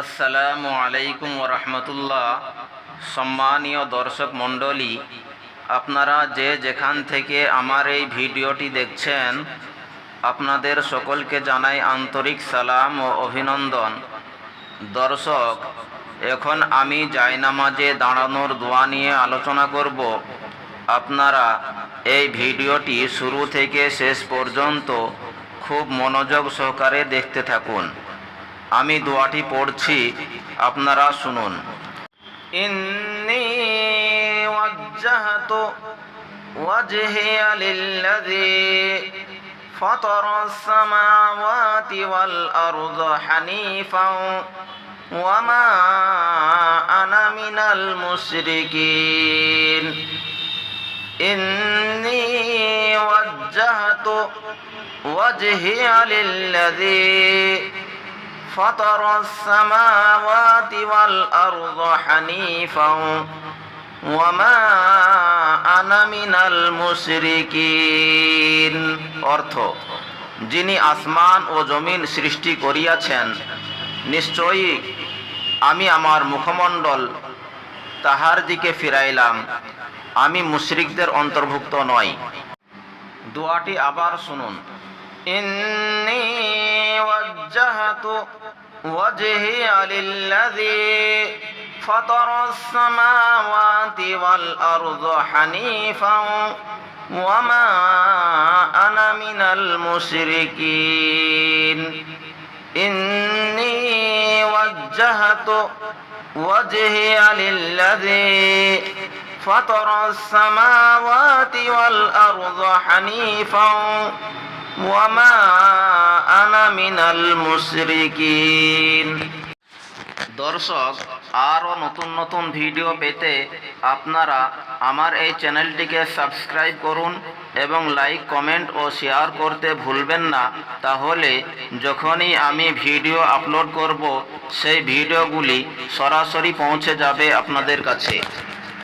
আসসালামু আলাইকুম রহমতুল্লাহ। সম্মানীয় দর্শক মণ্ডলী, আপনারা যে যেখান থেকে আমার এই ভিডিওটি দেখছেন, আপনাদের সকলকে জানাই আন্তরিক সালাম ও অভিনন্দন। দর্শক, এখন আমি জায়নামাজে দাঁড়ানোর দোয়া নিয়ে আলোচনা করব। আপনারা এই ভিডিওটি শুরু থেকে শেষ পর্যন্ত খুব মনোযোগ সহকারে দেখতে থাকুন। আমি দোয়াটি পড়ছি আপনারা শুনুন ইন্নি ওয়াজ্জাহতু ওয়াজহিয়া লিল্লাযী فطر السماوات والأرض حنيفا وما أنا من المشركين إني وجهت وجهي للذي فطر السماوات والأرض حنيفا وما أنا من المشركين অর্থ যিনি আসমান ও জমিন সৃষ্টি করিয়াছেন নিশ্চয়ই আমি আমার মুখমণ্ডল তাহার দিকে ফিরাইলাম আমি মুশরিকদের অন্তর্ভুক্ত নই দোয়াটি আবার শুনুন ইন্নি وجهي للذي فطر السماوات والأرض حنيفا وما أنا من المشركين إني وجهت وجهي للذي فطر السماوات والأرض حنيفا ওয়ামা দর্শক, আরও নতুন নতুন ভিডিও পেতে আপনারা আমার এই চ্যানেলটিকে সাবস্ক্রাইব করুন এবং লাইক, কমেন্ট ও শেয়ার করতে ভুলবেন না। তাহলে যখনই আমি ভিডিও আপলোড করব, সেই ভিডিওগুলি সরাসরি পৌঁছে যাবে আপনাদের কাছে।